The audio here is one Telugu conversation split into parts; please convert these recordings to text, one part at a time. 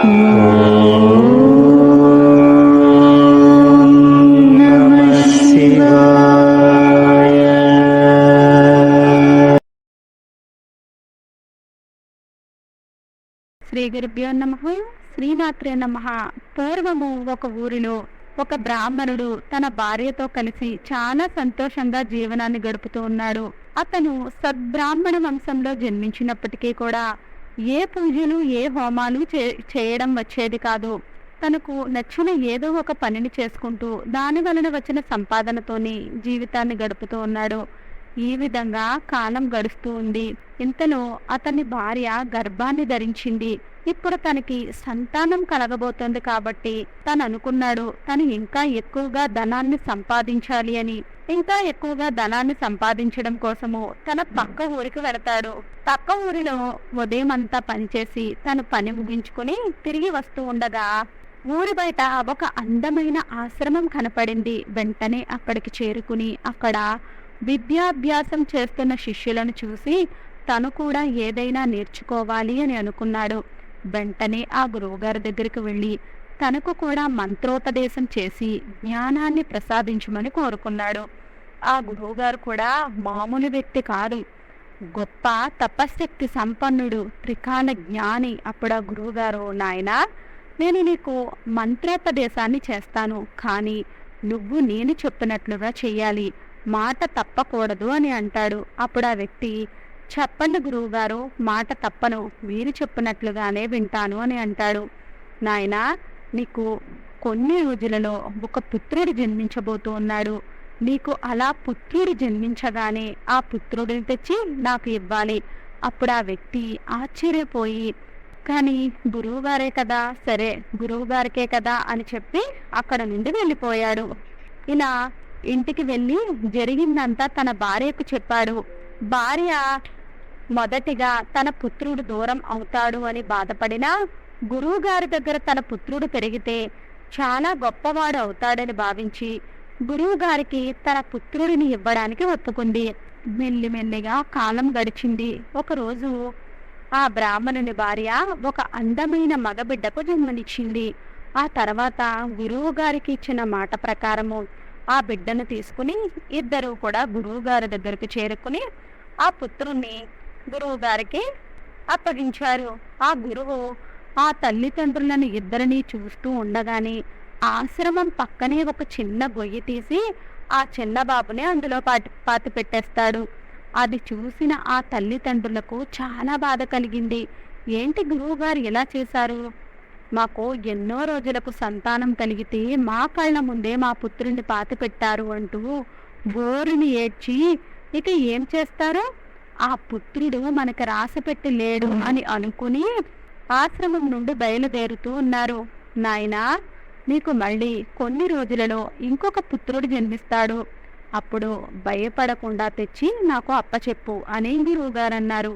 శ్రీ గురుభ్యో నమ. శ్రీనాథ్రే నమ. పూర్వము ఒక ఊరిలో ఒక బ్రాహ్మణుడు తన భార్యతో కలిసి చాలా సంతోషంగా జీవనాన్ని గడుపుతూ ఉన్నాడు. అతను సద్బ్రాహ్మణ వంశంలో జన్మించినప్పటికీ కూడా ఏ పూజలు ఏ హోమాలు చే- చేయడం వచ్చేది కాదు. తనకు నచ్చిన ఏదో ఒక పనిని చేసుకుంటూ దాని వలన వచ్చిన సంపాదనతోని జీవితాన్ని గడుపుతూ ఉన్నాడు. ఈ విధంగా కాలం గడుస్తూ ఉంది. ఇంతలో అతని భార్య గర్భాన్ని ధరించింది. ఇప్పుడు తనకి సంతానం కలగబోతోంది కాబట్టి తను అనుకున్నాడు తను ఇంకా ఎక్కువగా ధనాన్ని సంపాదించాలి అని. ఇంకా ఎక్కువగా ధనాన్ని సంపాదించడం కోసము తన పక్క ఊరికి వెళతాడు. పక్క ఊరిలో ఉదయం అంతా పనిచేసి తను పని ముగించుకుని తిరిగి వస్తూ ఉండగా ఊరి బయట ఒక అందమైన ఆశ్రమం కనపడింది. వెంటనే అక్కడికి చేరుకుని అక్కడ విద్యాభ్యాసం చేస్తున్న శిష్యులను చూసి తను కూడా ఏదైనా నేర్చుకోవాలి అని అనుకున్నాడు. వెంటనే ఆ గురువుగారి దగ్గరికి వెళ్ళి తనకు కూడా మంత్రోపదేశం చేసి జ్ఞానాన్ని ప్రసాదించమని కోరుకున్నాడు. ఆ గురువుగారు కూడా మామూలు వ్యక్తి కాదు. గొప్ప తపశక్తి సంపన్నుడు త్రికాల జ్ఞాని అప్పుడు ఆ గురువుగారు నాయన నేను నీకు మంత్రోపదేశాన్ని చేస్తాను కానీ నువ్వు నేను చెప్పినట్లుగా చేయాలి మాట తప్పకూడదు అని అంటాడు. అప్పుడు ఆ వ్యక్తి చెప్పండి గురువుగారు మాట తప్పను. మీరు చెప్పినట్లుగానే వింటాను అని అంటాడు. నాయన నీకు కొన్ని రోజులలో ఒక పుత్రుడు జన్మించబోతూ ఉన్నాడు. నీకు అలా పుత్రుడు జన్మించగానే ఆ పుత్రుడిని తెచ్చి నాకు ఇవ్వాలి అప్పుడు ఆ వ్యక్తి ఆశ్చర్యపోయి కానీ గురువుగారే కదా సరే గురువుగారికే కదా అని చెప్పి అక్కడ నుండి వెళ్ళిపోయాడు. ఇలా ఇంటికి వెళ్ళి జరిగిందంతా తన భార్యకు చెప్పాడు. భార్య మొదటిగా తన పుత్రుడు దూరం అవుతాడు అని బాధపడినా గురువు గారి దగ్గర తన పుత్రుడు పెరిగితే చాలా గొప్పవాడు అవుతాడని భావించి గురువు గారికి తన పుత్రుడిని ఇవ్వడానికి ఒప్పుకుంది. మెల్లిమెల్లిగా కాలం గడిచింది. ఒకరోజు ఆ బ్రాహ్మణుని భార్య ఒక అందమైన మగబిడ్డకు జన్మనిచ్చింది. ఆ తర్వాత గురువు గారికి ఇచ్చిన మాట ప్రకారము ఆ బిడ్డను తీసుకుని ఇద్దరు కూడా గురువు గారి దగ్గరకు చేరుకుని ఆ పుత్రుణ్ణి గురువు గారికి అప్పగించారు. ఆ గురువు ఆ తల్లిదండ్రులను ఇద్దరిని చూస్తూ ఉండగానే ఆశ్రమం పక్కనే ఒక చిన్న గొయ్యి తీసి ఆ చిన్న బాబుని అందులో పాటి పాతి పెట్టేస్తాడు. అది చూసిన ఆ తల్లిదండ్రులకు చాలా బాధ కలిగింది. ఏంటి గురువు గారు ఇలా చేశారు? మాకు ఎన్నో రోజులకు సంతానం కలిగితే మా కళ్ళ ముందే మా పుత్రుని పాతి పెట్టారు అంటూ బోరుని ఏడ్చి ఇక ఏం చేస్తారు? ఆ పుత్రుడు మనకి రాసిపెట్టి లేడు అని అనుకుని ఆశ్రమం నుండి బయలుదేరుతూ ఉన్నారు. నాయనా నీకు మళ్ళీ కొన్ని రోజులలో ఇంకొక పుత్రుడు జన్మిస్తాడు. అప్పుడు భయపడకుండా తెచ్చి నాకు అప్పచెప్పు అని గురువుగారు అన్నారు.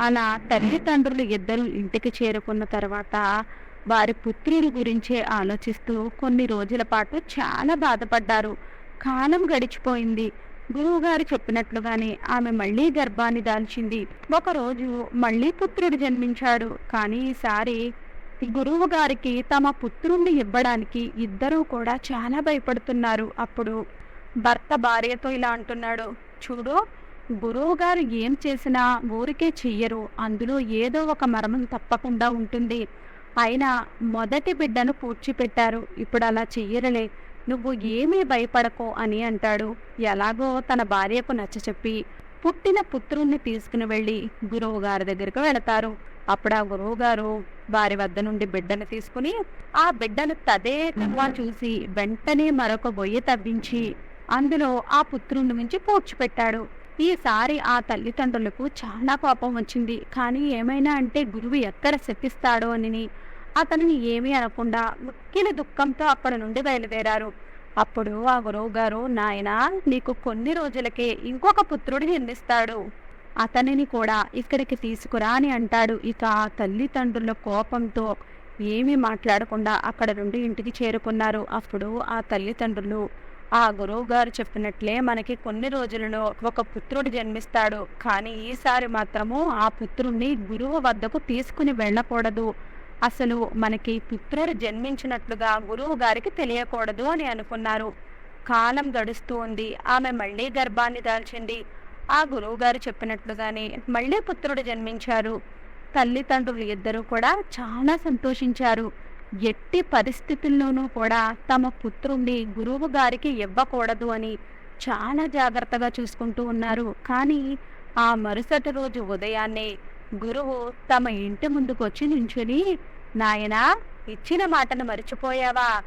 అలా తల్లిదండ్రులు ఇద్దరు ఇంటికి చేరుకున్న తర్వాత వారి పుత్రుడి గురించే ఆలోచిస్తూ కొన్ని రోజుల పాటు చాలా బాధపడ్డారు. కాలం గడిచిపోయింది. గురువుగారు చెప్పినట్లుగానే ఆమె మళ్ళీ గర్భాన్ని దాల్చింది. ఒకరోజు మళ్ళీ పుత్రుడు జన్మించాడు. కానీ ఈసారి గురువు గారికి తమ పుత్రుణ్ణి ఇవ్వడానికి ఇద్దరూ కూడా చాలా భయపడుతున్నారు. అప్పుడు భర్త భార్యతో ఇలా అంటున్నాడు. చూడు గురువు గారు ఏం చేసినా ఊరికే చెయ్యరు. అందులో ఏదో ఒక మర్మం తప్పకుండా ఉంటుంది. అయినా మొదటి బిడ్డను పూడ్చిపెట్టారు ఇప్పుడు అలా చెయ్యరలే. నువ్వు ఏమీ భయపడకో అని అంటాడు. ఎలాగో తన భార్యకు నచ్చచెప్పి పుట్టిన పుత్రుణ్ణి తీసుకుని వెళ్ళి గురువు గారి దగ్గరికి వెళతారు. అప్పుడు ఆ గురువు గారు వారి వద్ద నుండి బిడ్డను తీసుకుని ఆ బిడ్డను తదేకంగా చూసి వెంటనే మరొక బొయ్య తవ్వించి అందులో ఆ పుత్రుణ్ణి మించి పూడ్చిపెట్టాడు. ఈసారి ఆ తల్లిదండ్రులకు చాలా కోపం వచ్చింది. కానీ ఏమైనా అంటే గురువు ఎక్కడ శపిస్తాడో అని అతనిని ఏమీ అనకుండా ముక్కిన దుఃఖంతో అక్కడ నుండి బయలుదేరారు. అప్పుడు ఆ గురువు గారు నాయన నీకు కొన్ని రోజులకే ఇంకొక పుత్రుడు నిర్మిస్తాడు అతనిని కూడా ఇక్కడికి తీసుకురా అని అంటాడు. ఇక ఆ తల్లిదండ్రుల కోపంతో ఏమీ మాట్లాడకుండా అక్కడ నుండి ఇంటికి చేరుకున్నారు. అప్పుడు ఆ తల్లిదండ్రులు ఆ గురువు గారు చెప్పినట్లే మనకి కొన్ని రోజులలో ఒక పుత్రుడు జన్మిస్తాడు. కానీ ఈసారి మాత్రము ఆ పుత్రుణ్ణి గురువు వద్దకు తీసుకుని వెళ్ళకూడదు. అసలు మనకి పుత్రుడు జన్మించినట్లుగా గురువు గారికి తెలియకూడదు అని అనుకున్నారు. కాలం గడుస్తూ ఉంది. ఆమె మళ్ళీ గర్భాన్ని దాల్చింది. ఆ గురువు గారు చెప్పినట్లుగానే మళ్ళీ పుత్రుడు జన్మించారు. తల్లిదండ్రులు ఇద్దరూ కూడా చాలా సంతోషించారు. ఎట్టి పరిస్థితుల్లోనూ కూడా తమ పుత్రుణ్ణి గురువు గారికి ఇవ్వకూడదు అని చాలా జాగ్రత్తగా చూసుకుంటూ ఉన్నారు. కానీ ఆ మరుసటి రోజు ఉదయాన్నే గురువు తమ ఇంటి ముందుకు వచ్చి నించుని నాయనా ఇచ్చిన మాటను మర్చిపోయావా?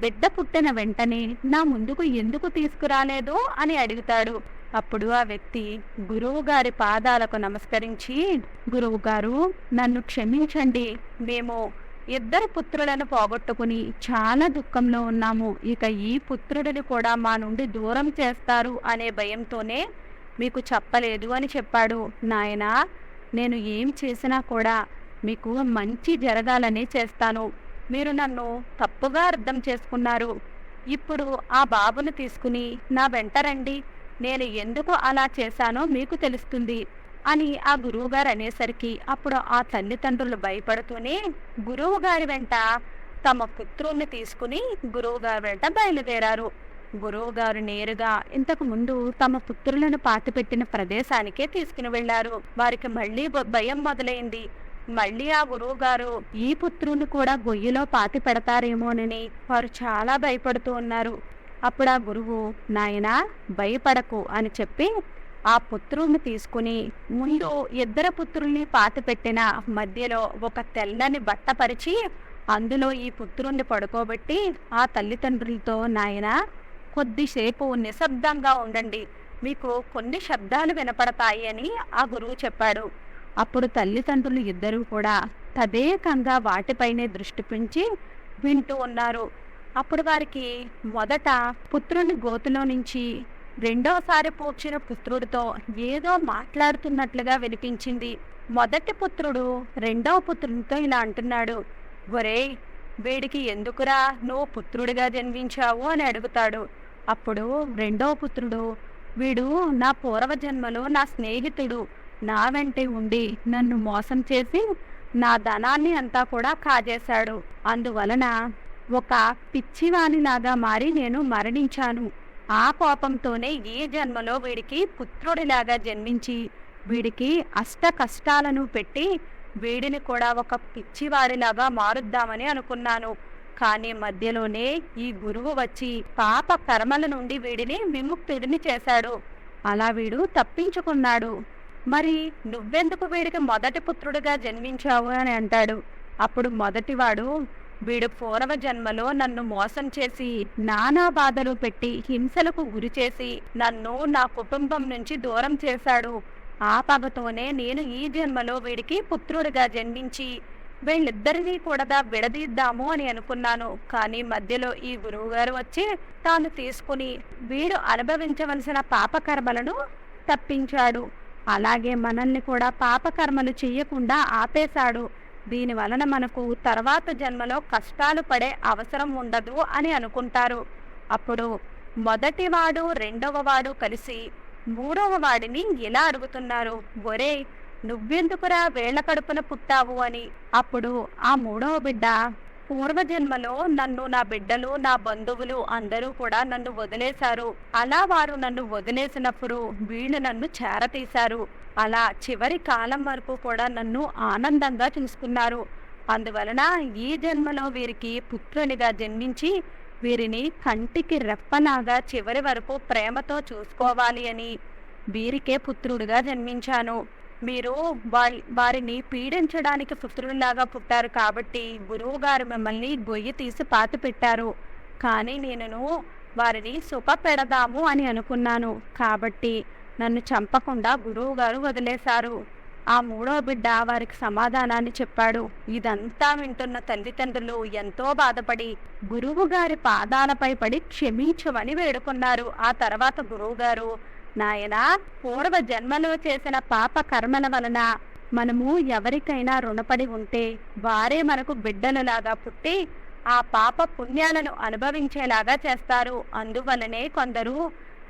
బిడ్డ పుట్టిన వెంటనే నా ముందుకు ఎందుకు తీసుకురాలేదు? అని అడుగుతాడు. అప్పుడు ఆ వ్యక్తి గురువు గారి పాదాలకు నమస్కరించి గురువు గారు నన్ను క్షమించండి. మేము ఇద్దరు పుత్రులను పోగొట్టుకుని చాలా దుఃఖంలో ఉన్నాము. ఇక ఈ పుత్రుడిని కూడా మా నుండి దూరం చేస్తారు అనే భయంతోనే మీకు చెప్పలేదు అని చెప్పాడు. నాయనా నేను ఏం చేసినా కూడా మీకు మంచి జరగాలని చేస్తాను. మీరు నన్ను తప్పుగా అర్థం చేసుకున్నారు. ఇప్పుడు ఆ బాబును తీసుకుని నా వెంట రండి. నేను ఎందుకు అలా చేశానో మీకు తెలుస్తుంది. అని ఆ గురువుగారు అనేసరికి అప్పుడు ఆ తల్లిదండ్రులు భయపడుతూనే గురువు గారి వెంట తమ పుత్రుణ్ణి తీసుకుని గురువు గారి వెంట బయలుదేరారు. గురువు గారు నేరుగా ఇంతకు ముందు తమ పుత్రులను పాతిపెట్టిన ప్రదేశానికే తీసుకుని వెళ్ళారు వారికి మళ్ళీ భయం మొదలైంది. మళ్ళీ ఆ గురువు గారు ఈ పుత్రుని కూడా గొయ్యిలో పాతి పెడతారేమోనని వారు చాలా భయపడుతూ ఉన్నారు. అప్పుడు ఆ గురువు నాయనా భయపడకు అని చెప్పి ఆ పుత్రుణ్ణి తీసుకుని ముందు ఇద్దరు పుత్రుల్ని పాతి పెట్టిన మధ్యలో ఒక తెల్లని బట్ట పరిచి అందులో ఈ పుత్రుణ్ణి పడుకోబెట్టి ఆ తల్లిదండ్రులతో నాయన కొద్దిసేపు నిశ్శబ్దంగా ఉండండి. మీకు కొన్ని శబ్దాలు వినపడతాయి అని ఆ గురువు చెప్పాడు. అప్పుడు తల్లిదండ్రులు ఇద్దరూ కూడా తదేకంగా వాటిపైనే దృష్టి పెంచి వింటూ ఉన్నారు. అప్పుడు వారికి మొదట పుత్రుని గోతులో నుంచి రెండోసారి పూడ్చిన పుత్రుడితో ఏదో మాట్లాడుతున్నట్లుగా వినిపించింది. మొదటి పుత్రుడు రెండవ పుత్రునితో ఇలా అంటున్నాడు ఒరేయ్ వీడికి ఎందుకురా నువ్వు పుత్రుడిగా జన్మించావు? అని అడుగుతాడు. అప్పుడు రెండవ పుత్రుడు వీడు నా పూర్వజన్మలో నా స్నేహితుడు. నా వెంటే ఉండి నన్ను మోసం చేసి నా ధనాన్ని అంతా కూడా కాజేశాడు. అందువలన ఒక పిచ్చివాణిలాగా మారి నేను మరణించాను. ఆ కోపంతోనే ఈ జన్మలో వీడికి పుత్రుడిలాగా జన్మించి వీడికి అష్ట కష్టాలను పెట్టి వీడిని కూడా ఒక పిచ్చివాడిలాగా మారుద్దామని అనుకున్నాను. కానీ మధ్యలోనే ఈ గురువు వచ్చి పాప కర్మల నుండి వీడిని విముక్తుడిని చేశాడు. అలా వీడు తప్పించుకున్నాడు. మరి నువ్వెందుకు వీడికి మొదటి పుత్రుడిగా జన్మించావు అని అంటాడు. అప్పుడు మొదటివాడు వీడు పూర్వ జన్మలో నన్ను మోసం చేసి నానా బాధలు పెట్టి హింసలకు గురి చేసి నన్ను నా కుటుంబం నుంచి దూరం చేశాడు. ఆ పగతోనే నేను ఈ జన్మలో వీడికి పుత్రుడిగా జన్మించి వీళ్ళిద్దరినీ కూడా విడదీద్దాము అని అనుకున్నాను. కానీ మధ్యలో ఈ గురువుగారు వచ్చి తాను తీసుకుని వీడు అనుభవించవలసిన పాపకర్మలను తప్పించాడు. అలాగే మనల్ని కూడా పాపకర్మలు చెయ్యకుండా ఆపేశాడు. దీని వలన మనకు తర్వాత జన్మలో కష్టాలు పడే అవసరం ఉండదు అని అనుకుంటారు. అప్పుడు మొదటివాడు రెండవ వాడు కలిసి మూడవ వాడిని ఇలా అడుగుతున్నారు. ఒరే నువ్వెందుకురా వేళ్ళ కడుపున పుట్టావు అని? అప్పుడు ఆ మూడవ బిడ్డ పూర్వజన్మలో నన్ను నా బిడ్డలు నా బంధువులు అందరూ కూడా నన్ను వదిలేశారు. అలా వారు నన్ను వదిలేసినప్పుడు వీళ్ళు నన్ను చేరతీశారు. అలా చివరి కాలం వరకు కూడా నన్ను ఆనందంగా చూసుకున్నారు అందువలన ఈ జన్మలో వీరికి పుత్రునిగా జన్మించి వీరిని కంటికి రెప్పలాగా చివరి వరకు ప్రేమతో చూసుకోవాలి అని వీరికే పుత్రుడిగా జన్మించాను. మీరు వారి వారిని పీడించడానికి పుత్రుడిలాగా పుట్టారు కాబట్టి గురువు గారు మిమ్మల్ని గొయ్యి తీసి పాతి పెట్టారు. కానీ నేను వారిని సుఖ పెడదాము అని అనుకున్నాను. కాబట్టి నన్ను చంపకుండా గురువు గారు వదిలేశారు. ఆ మూడో బిడ్డ వారికి సమాధానాన్ని చెప్పాడు. ఇదంతా వింటున్న తల్లిదండ్రులు ఎంతో బాధపడి గురువు గారి పాదాలపై పడి క్షమించమని వేడుకున్నారు. ఆ తర్వాత గురువుగారు నాయన పూర్వ జన్మలో చేసిన పాప కర్మల వలన మనము ఎవరికైనా రుణపడి ఉంటే వారే మనకు బిడ్డలలాగా పుట్టి ఆ పాప పుణ్యాలను అనుభవించేలాగా చేస్తారు. అందువలనే కొందరు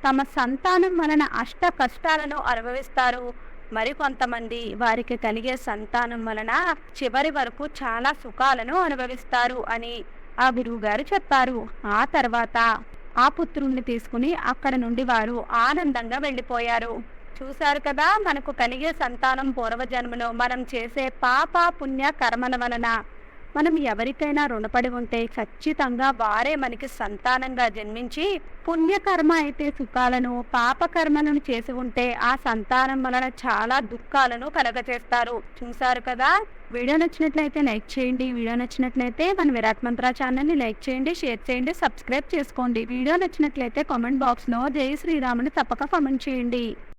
తమ సంతానం వలన అష్ట కష్టాలను అనుభవిస్తారు. మరికొంతమంది వారికి కలిగే సంతానం వలన చివరి వరకు చాలా సుఖాలను అనుభవిస్తారు అని ఆ గురువుగారు చెప్పారు. ఆ తర్వాత ఆ పుత్రుణ్ణి తీసుకుని అక్కడ నుండి వారు ఆనందంగా వెళ్ళిపోయారు. చూశారు కదా మనకు కలిగే సంతానం పూర్వజన్మలో మనం చేసే పాప పుణ్య కర్మల వలన మనం ఎవరికైనా రుణపడి ఉంటే ఖచ్చితంగా వారే మనకి సంతానంగా జన్మించి పుణ్యకర్మ అయితే సుఖాలను పాపకర్మలను చేసి ఉంటే ఆ సంతానం వలన చాలా దుఃఖాలను కలగచేస్తారు చూశారు కదా? వీడియో నచ్చినట్లయితే లైక్ చేయండి. వీడియో నచ్చినట్లయితే మన విరాట్ మంత్ర ఛానల్ని లైక్ చేయండి షేర్ చేయండి సబ్స్క్రైబ్ చేసుకోండి. వీడియో నచ్చినట్లయితే కామెంట్ బాక్స్లో జై శ్రీరాముని తప్పక కామెంట్ చేయండి.